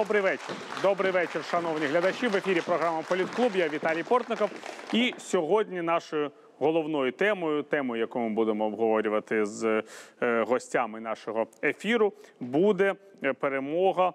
Добрий вечір. Добрий вечір, шановні глядачі. В ефірі програма Політклуб. Я Віталій Портников. І сьогодні нашою головною темою, темою, яку ми будемо обговорювати з е, гостями нашого ефіру, буде е, перемога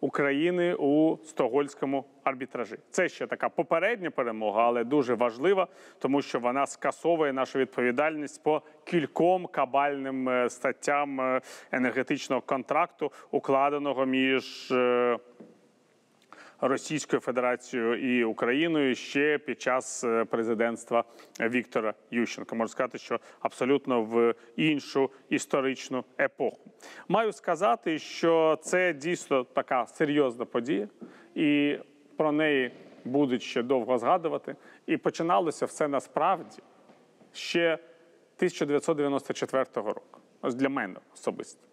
України у стогольському арбітражі. Це ще така попередня перемога, але дуже важлива, тому що вона скасовує нашу відповідальність по кільком кабальним е, статтям е, енергетичного контракту, укладеного між. Російською Федерацією і Україною ще під час е, президентства Віктора Ющенка. Можна сказати, що абсолютно в іншу історичну епоху. Маю сказати, що це дійсно така серйозна подія, і про неї будуть ще довго згадувати. І починалося все насправді ще 1994 року. Ось для мене особисто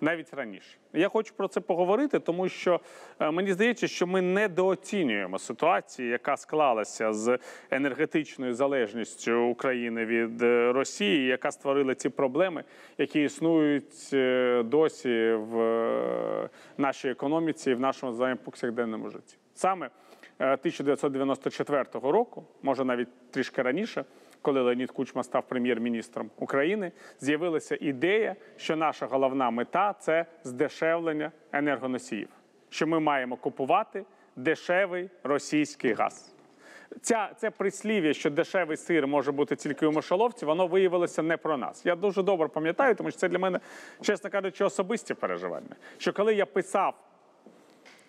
навіть раніше. Я хочу про це поговорити, тому що е, мені здається, що ми недооцінюємо ситуацію, яка склалася з енергетичною залежністю України від е, Росії, яка створила ці проблеми, які існують е, досі в нашій економіці і в нашому з вами повсякденному житті. Саме е, 1994 року, може навіть трішки раніше, коли Леонід Кучма став прем'єр-міністром України, з'явилася ідея, що наша головна мета це здешевлення енергоносіїв, що ми маємо купувати дешевий російський газ. Ця це прислів'я, що дешевий сир може бути тільки у мишоловці, воно виявилося не про нас. Я дуже добре пам'ятаю, тому що це для мене, чесно кажучи, особисті переживання. Що коли я писав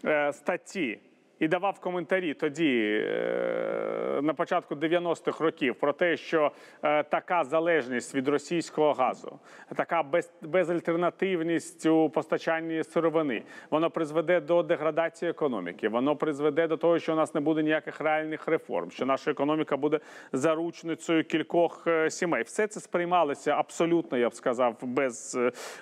е, статті і давав коментарі тоді, е, на початку 90-х років, про те, що е, така залежність від російського газу, така без, безальтернативність у постачанні сировини, воно призведе до деградації економіки, воно призведе до того, що у нас не буде ніяких реальних реформ, що наша економіка буде заручницею кількох е, сімей. Все це сприймалося абсолютно, я б сказав, без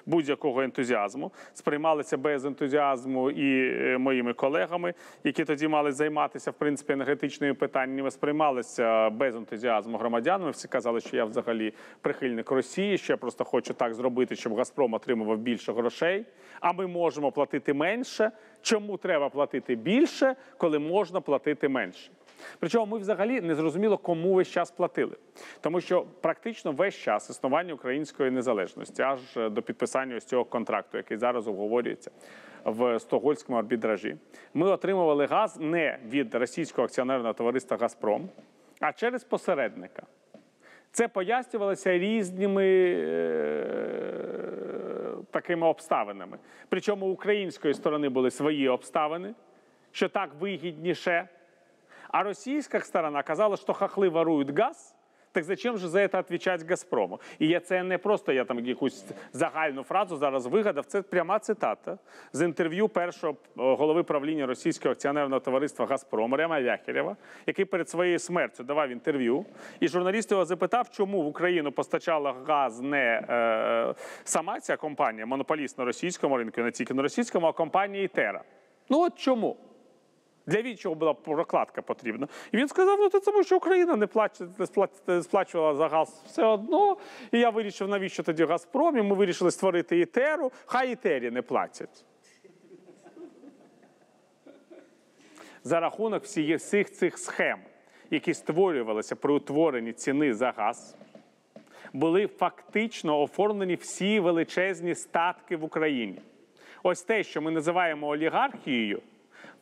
будь-якого ентузіазму. Сприймалося без ентузіазму і моїми колегами, які тоді мали займатися в принципі енергетичними питаннями. Сприймалися без ентузіазму громадянами. Всі казали, що я взагалі прихильник Росії, що я просто хочу так зробити, щоб Газпром отримував більше грошей. А ми можемо платити менше. Чому треба платити більше, коли можна платити менше? Причому ми взагалі не зрозуміло, кому весь час платили, тому що практично весь час існування української незалежності, аж до підписання ось цього контракту, який зараз обговорюється в стокгольському арбітражі, ми отримували газ не від російського акціонерного товариства Газпром, а через посередника. Це пояснювалося різними е, такими обставинами. Причому української сторони були свої обставини, що так вигідніше. А російська сторона казала, що хохли ворують газ, так зачем же за это отвечать Газпрому? І я це не просто я там якусь загальну фразу зараз вигадав. Це пряма цитата з інтерв'ю першого е, голови правління російського акціонерного товариства Газпром Рема Вяхерєва, який перед своєю смертю давав інтерв'ю. І журналіст його запитав, чому в Україну постачала газ не е, сама ця компанія, монополіст на російському ринку, не тільки на російському, а компанія Ітера. Ну от чому? Для відчого була прокладка потрібна. І він сказав: ну це тому, що Україна не сплачувала за газ все одно. І я вирішив, навіщо тоді Газпром? І ми вирішили створити Ітеру. Хай Ітері не платять. За рахунок всіх цих схем, які створювалися при утворенні ціни за газ, були фактично оформлені всі величезні статки в Україні. Ось те, що ми називаємо олігархією,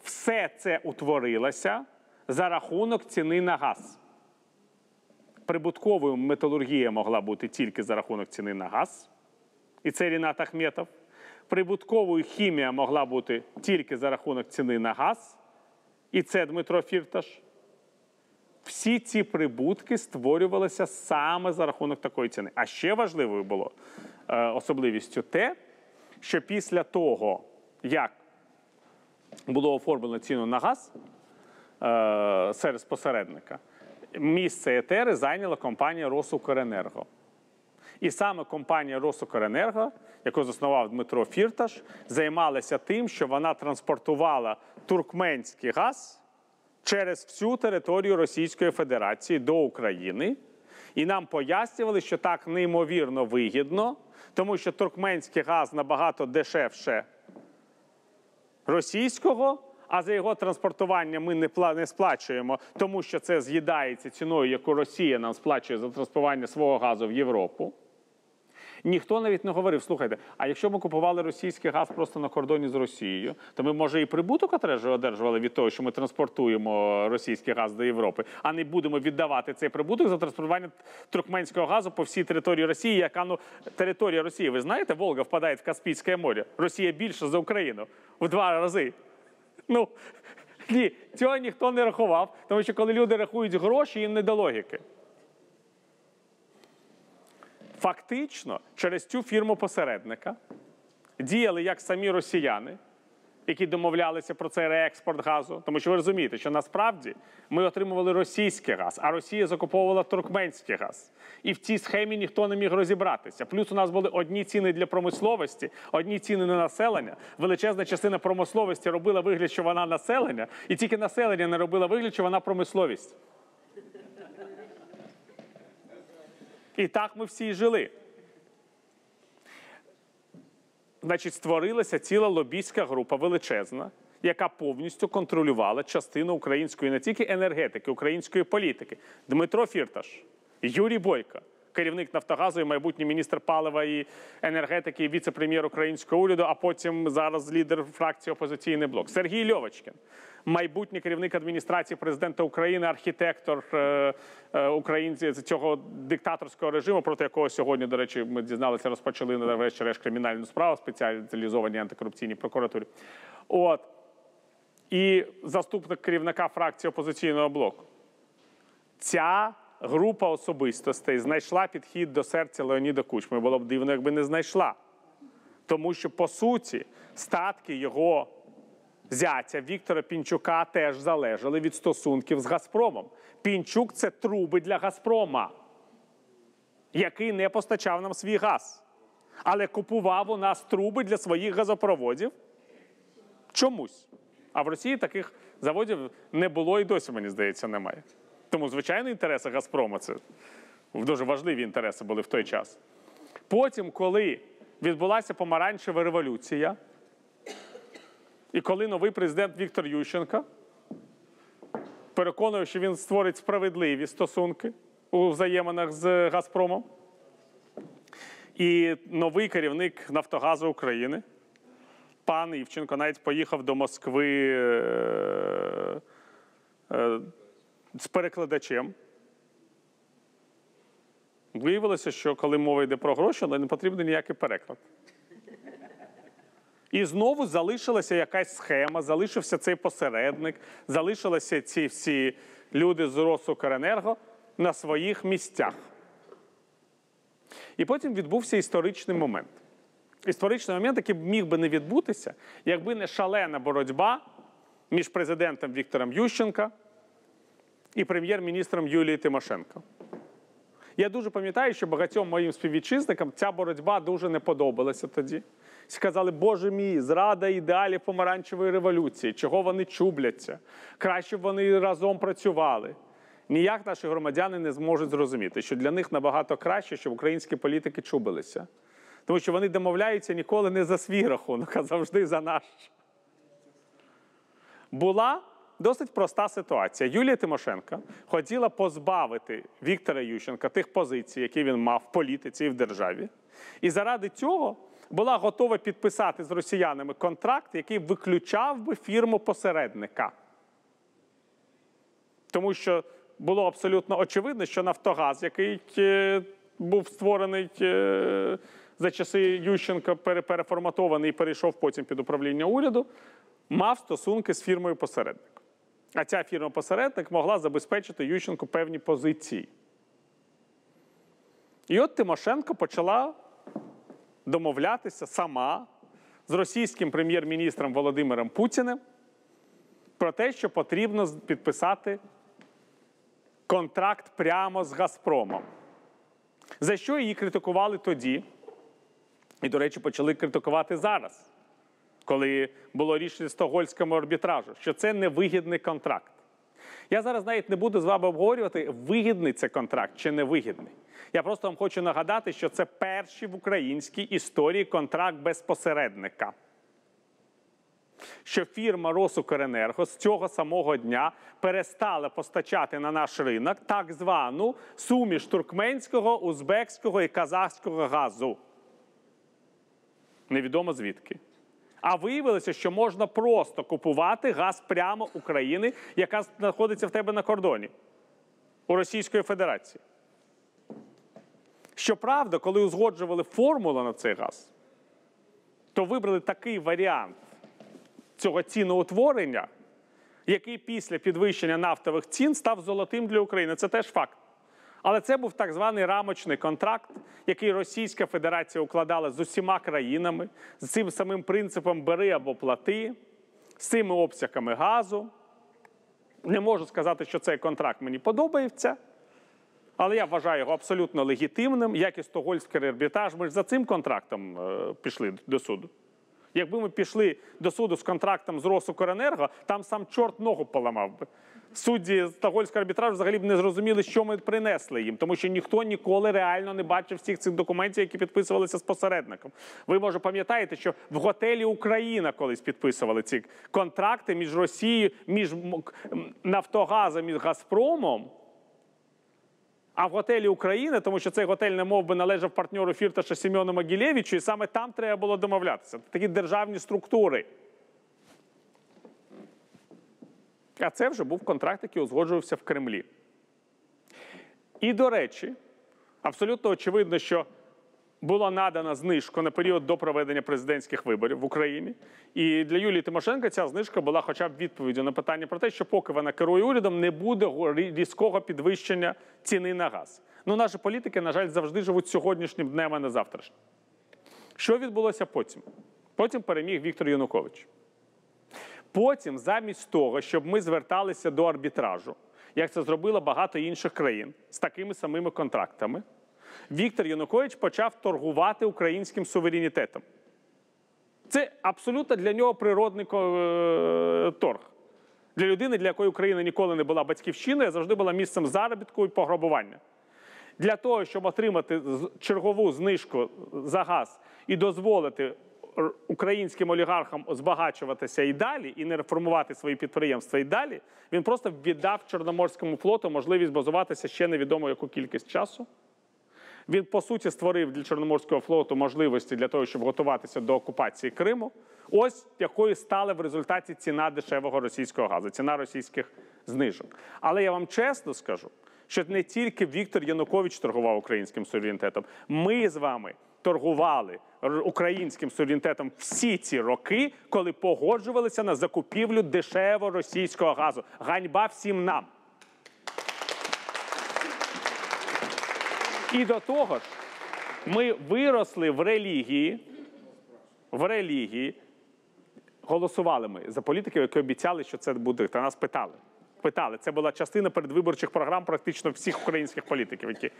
все це утворилося за рахунок ціни на газ. Прибутковою металургія могла бути тільки за рахунок ціни на газ, і це Рінат Ахметов. Прибутковою хімія могла бути тільки за рахунок ціни на газ, і це Дмитро Фірташ. Всі ці прибутки створювалися саме за рахунок такої ціни. А ще важливою було е, особливістю те, що після того, як було оформлено ціну на газ е, серед посередника, місце етери зайняла компанія Росукренерго. І саме компанія Росукренерго, яку заснував Дмитро Фірташ, займалася тим, що вона транспортувала туркменський газ через всю територію Російської Федерації до України. І нам пояснювали, що так неймовірно вигідно, тому що туркменський газ набагато дешевше російського. А за його транспортування ми не не сплачуємо, тому що це з'їдається ціною, яку Росія нам сплачує за транспортування свого газу в Європу. Ніхто навіть не говорив: слухайте, а якщо ми купували російський газ просто на кордоні з Росією, то ми, може, і прибуток одержували від того, що ми транспортуємо російський газ до Європи, а не будемо віддавати цей прибуток за транспортування туркменського газу по всій території Росії, яка ну територія Росії. Ви знаєте, Волга впадає в Каспійське море. Росія більше за Україну в два рази. Ну ні, цього ніхто не рахував, тому що коли люди рахують гроші, їм не до логіки. Фактично, через цю фірму посередника діяли як самі росіяни, які домовлялися про цей реекспорт газу. Тому що ви розумієте, що насправді ми отримували російський газ, а Росія закуповувала туркменський газ. І в цій схемі ніхто не міг розібратися. Плюс у нас були одні ціни для промисловості, одні ціни на населення. Величезна частина промисловості робила вигляд, що вона населення, і тільки населення не робила вигляд, що вона промисловість. І так ми всі жили. Значить, створилася ціла лобійська група величезна, яка повністю контролювала частину української не тільки енергетики, української політики. Дмитро Фірташ, Юрій Бойко, керівник Нафтогазу і майбутній міністр палива і енергетики, віце-прем'єр українського уряду, а потім зараз лідер фракції Опозиційний блок. Сергій Льовочкін, майбутній керівник адміністрації президента України, архітектор е, е, цього диктаторського режиму, проти якого сьогодні, до речі, ми дізналися, розпочали на врешті-решт кримінальну справу спеціалізованій антикорупційній прокуратурі. От і заступник керівника фракції опозиційного блоку. Ця група особистостей знайшла підхід до серця Леоніда Кучми. Було б дивно, якби не знайшла. Тому що, по суті, статки його зятя Віктора Пінчука теж залежали від стосунків з Газпромом. Пінчук це труби для Газпрома, який не постачав нам свій газ, але купував у нас труби для своїх газопроводів чомусь. А в Росії таких заводів не було і досі, мені здається, немає. Тому, звичайно, інтереси Газпрома це дуже важливі інтереси були в той час. Потім, коли відбулася помаранчева революція, і коли новий президент Віктор Ющенко переконує, що він створить справедливі стосунки у взаєминах з Газпромом, і новий керівник Нафтогазу України пан Івченко навіть поїхав до Москви е, е, з перекладачем. Виявилося, що коли мова йде про гроші, але не потрібен ніякий переклад. І знову залишилася якась схема, залишився цей посередник, залишилися ці всі люди з Росукренерго на своїх місцях. І потім відбувся історичний момент. Історичний момент, який міг би не відбутися, якби не шалена боротьба між президентом Віктором Ющенка і прем'єр-міністром Юлією Тимошенко. Я дуже пам'ятаю, що багатьом моїм співвітчизникам ця боротьба дуже не подобалася тоді. Сказали, Боже мій, зрада ідеалів помаранчевої революції, чого вони чубляться, краще б вони разом працювали. Ніяк наші громадяни не зможуть зрозуміти, що для них набагато краще, щоб українські політики чубилися. Тому що вони домовляються ніколи не за свій рахунок, а завжди за наш. Була досить проста ситуація. Юлія Тимошенко хотіла позбавити Віктора Ющенка тих позицій, які він мав в політиці і в державі. І заради цього була готова підписати з росіянами контракт, який виключав би фірму посередника. Тому що було абсолютно очевидно, що Нафтогаз, який е, був створений е, за часи Ющенка, переформатований і перейшов потім під управління уряду, мав стосунки з фірмою посередник. А ця фірма-посередник могла забезпечити Ющенку певні позиції. І от Тимошенко почала домовлятися сама з російським прем'єр-міністром Володимиром Путіним про те, що потрібно підписати контракт прямо з Газпромом. За що її критикували тоді? І, до речі, почали критикувати зараз, коли було рішення Стокгольмському арбітражу, що це невигідний контракт. Я зараз навіть не буду з вами обговорювати, вигідний це контракт чи невигідний. Я просто вам хочу нагадати, що це перший в українській історії контракт без посередника. що фірма Росукренерго з цього самого дня перестала постачати на наш ринок так звану суміш туркменського, узбекського і казахського газу. Невідомо звідки. А виявилося, що можна просто купувати газ прямо України, яка знаходиться в тебе на кордоні у Російської Федерації. Щоправда, коли узгоджували формулу на цей газ, то вибрали такий варіант цього ціноутворення, який після підвищення нафтових цін став золотим для України. Це теж факт. Але це був так званий рамочний контракт, який Російська Федерація укладала з усіма країнами, з цим самим принципом бери або плати, з цими обсягами газу. Не можу сказати, що цей контракт мені подобається, але я вважаю його абсолютно легітимним, як і Стокгольмський арбітраж. Ми ж за цим контрактом е, пішли до суду. Якби ми пішли до суду з контрактом з Росукренерго, там сам чорт ногу поламав би. Судді Стокгольмського арбітражу взагалі б не зрозуміли, що ми принесли їм, тому що ніхто ніколи реально не бачив всіх цих документів, які підписувалися з посередником. Ви може пам'ятаєте, що в готелі Україна колись підписували ці контракти між Росією, між Нафтогазом і Газпромом. А в готелі України, тому що цей готель не мов би належав партнеру Фірташа Сімеону Могилєвичу, і саме там треба було домовлятися. Такі державні структури. А це вже був контракт, який узгоджувався в Кремлі. І, до речі, абсолютно очевидно, що була надана знижка на період до проведення президентських виборів в Україні. І для Юлії Тимошенко ця знижка була хоча б відповіддю на питання про те, що поки вона керує урядом, не буде різкого підвищення ціни на газ. Ну, наші політики, на жаль, завжди живуть сьогоднішнім днем, а не завтрашнім. Що відбулося потім? Потім переміг Віктор Янукович. Потім, замість того, щоб ми зверталися до арбітражу, як це зробило багато інших країн з такими самими контрактами, Віктор Янукович почав торгувати українським суверенітетом. Це абсолютно для нього природний е, торг. Для людини, для якої Україна ніколи не була батьківщиною, а завжди була місцем заробітку і пограбування. Для того, щоб отримати чергову знижку за газ і дозволити українським олігархам збагачуватися і далі, і не реформувати свої підприємства і далі, він просто віддав Чорноморському флоту можливість базуватися ще невідомо яку кількість часу. Він по суті створив для Чорноморського флоту можливості для того, щоб готуватися до окупації Криму. Ось якою стала в результаті ціна дешевого російського газу, ціна російських знижок. Але я вам чесно скажу, що не тільки Віктор Янукович торгував українським суверенітетом. Ми з вами торгували українським суверенітетом всі ці роки, коли погоджувалися на закупівлю дешевого російського газу. Ганьба всім нам. І до того ж, ми виросли в релігії, в релігії, голосували ми за політиків, які обіцяли, що це буде. Та нас питали. Питали. Це була частина передвиборчих програм практично всіх українських політиків, які,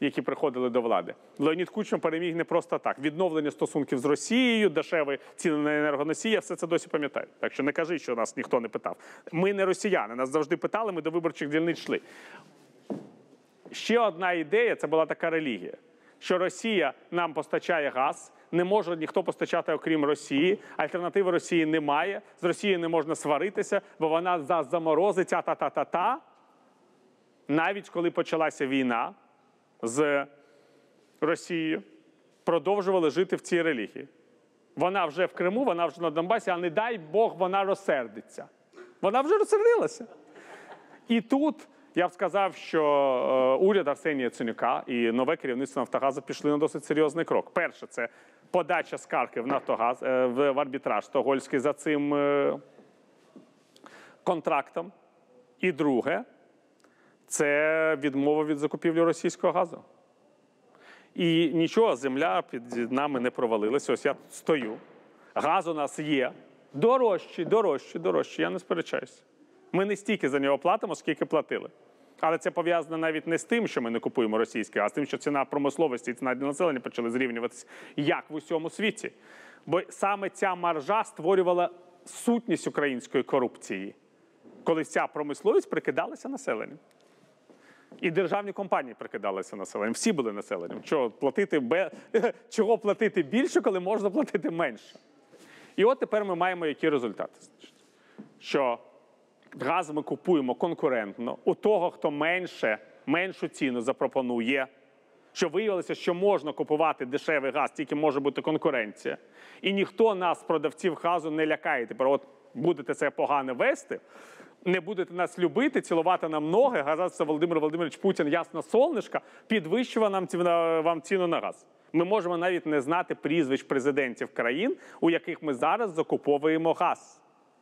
які приходили до влади. Леонід Кучма переміг не просто так. Відновлення стосунків з Росією, дешеві ціни на енергоносії, все це досі пам'ятаю. Так що не кажи, що нас ніхто не питав. Ми не росіяни, нас завжди питали, ми до виборчих дільниць йшли. Ще одна ідея це була така релігія, що Росія нам постачає газ, не може ніхто постачати, окрім Росії. Альтернативи Росії немає. З Росією не можна сваритися, бо вона за заморозить а та та та та Навіть коли почалася війна з Росією, продовжували жити в цій релігії. Вона вже в Криму, вона вже на Донбасі, а не дай Бог вона розсердиться. Вона вже розсердилася. І тут я б сказав, що е, уряд Арсенія Яценюка і нове керівництво Нафтогазу пішли на досить серйозний крок. Перше, це подача скарги в Нафтогаз е, в арбітраж Стокгольмський за цим е, контрактом. І друге, це відмова від закупівлі російського газу. І нічого, земля під нами не провалилася. Ось я стою. Газ у нас є. Дорожчий, дорожчий, дорожчий. Я не сперечаюся. Ми не стільки за нього платимо, скільки платили. Але це пов'язано навіть не з тим, що ми не купуємо російський, а з тим, що ціна промисловості і ціна для населення почали зрівнюватися як в усьому світі. Бо саме ця маржа створювала сутність української корупції, коли вся промисловість прикидалася населенню. І державні компанії прикидалися населенням. Всі були населенням. Чого платити, бе... Чого платити більше, коли можна платити менше? І от тепер ми маємо які результати. Що газ ми купуємо конкурентно у того, хто менше, меншу ціну запропонує. Що виявилося, що можна купувати дешевий газ, тільки може бути конкуренція. І ніхто нас, продавців газу, не лякає. Тепер, от будете це погано вести, не будете нас любити, цілувати нам ноги, газатися Володимир Володимирович Путін, ясна сонечка, підвищував нам вам ціну на газ. Ми можемо навіть не знати прізвищ президентів країн, у яких ми зараз закуповуємо газ.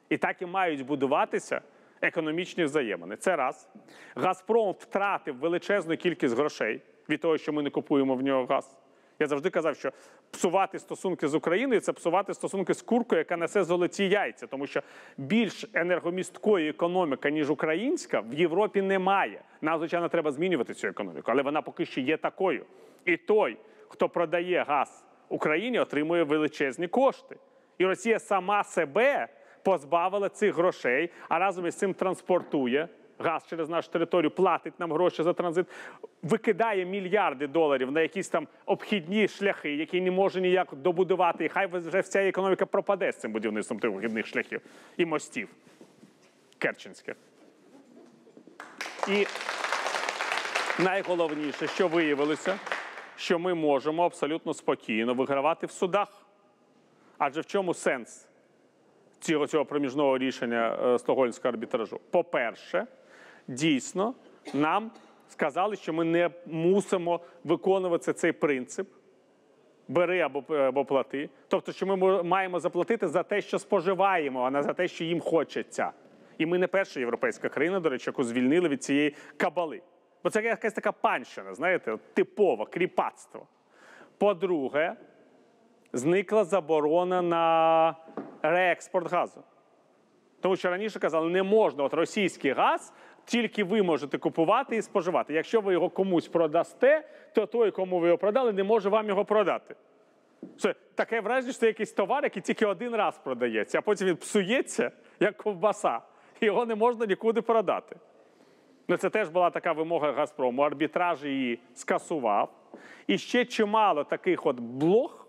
І так і мають будуватися економічні взаємини. Це раз. Газпром втратив величезну кількість грошей від того, що ми не купуємо в нього газ. Я завжди казав, що псувати стосунки з Україною це псувати стосунки з куркою, яка несе золоті яйця, тому що більш енергомісткої економіки, ніж українська, в Європі немає. Нам, звичайно, треба змінювати цю економіку, але вона поки що є такою. І той, хто продає газ Україні, отримує величезні кошти. І Росія сама себе позбавила цих грошей, а разом із цим транспортує газ через нашу територію, платить нам гроші за транзит, викидає мільярди доларів на якісь там обхідні шляхи, які не може ніяк добудувати. І хай вже вся економіка пропаде з цим будівництвом тих обхідних шляхів і мостів керченських. І найголовніше, що виявилося, що ми можемо абсолютно спокійно вигравати в судах. Адже в чому сенс цього, цього проміжного рішення е, Стокгольмського арбітражу? По-перше, дійсно, нам сказали, що ми не мусимо виконувати цей принцип. Бери або, або плати. Тобто, що ми маємо заплатити за те, що споживаємо, а не за те, що їм хочеться. І ми не перша європейська країна, до речі, яку звільнили від цієї кабали. Бо це якась така панщина, знаєте, от типове кріпацтво. По-друге, зникла заборона на реекспорт газу. Тому що раніше казали, не можна от російський газ, тільки ви можете купувати і споживати. Якщо ви його комусь продасте, то той, кому ви його продали, не може вам його продати. Це таке враження, що це якийсь товар, який тільки один раз продається, а потім він псується, як ковбаса. І його не можна нікуди продати. Ну, це теж була така вимога Газпрому. Арбітраж її скасував. І ще чимало таких от блох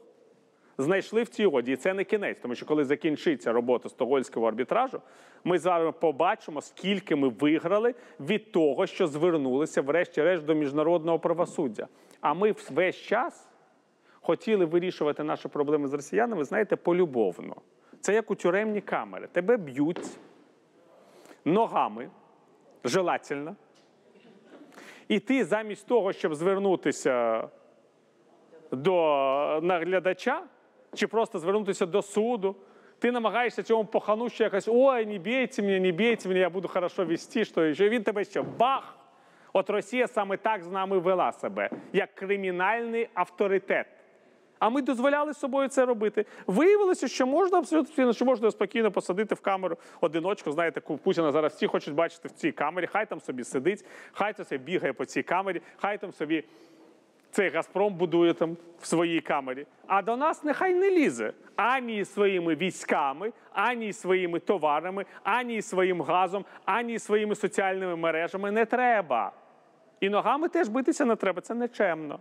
знайшли в цій угоді. І це не кінець, тому що коли закінчиться робота стокгольмського арбітражу, ми з вами побачимо, скільки ми виграли від того, що звернулися, врешті-решт, до міжнародного правосуддя. А ми весь час хотіли вирішувати наші проблеми з росіянами, знаєте, полюбовно. Це як у тюремні камери. Тебе б'ють ногами, желательно. І ти замість того, щоб звернутися до наглядача, чи просто звернутися до суду, ти намагаєшся цьому пахану ще якось, ой, не бійте мене, не бійте мене, я буду хорошо вести, що ще він тебе ще бах. От Росія саме так з нами вела себе, як кримінальний авторитет. А ми дозволяли собою це робити. Виявилося, що можна абсолютно що можна спокійно посадити в камеру одиночку. Знаєте, Путіна зараз всі хочуть бачити в цій камері. Хай там собі сидить, хай собі бігає по цій камері, хай там собі цей Газпром будує там в своїй камері. А до нас нехай не лізе ані своїми військами, ані своїми товарами, ані своїм газом, ані своїми соціальними мережами. Не треба. І ногами теж битися не треба. Це нечемно.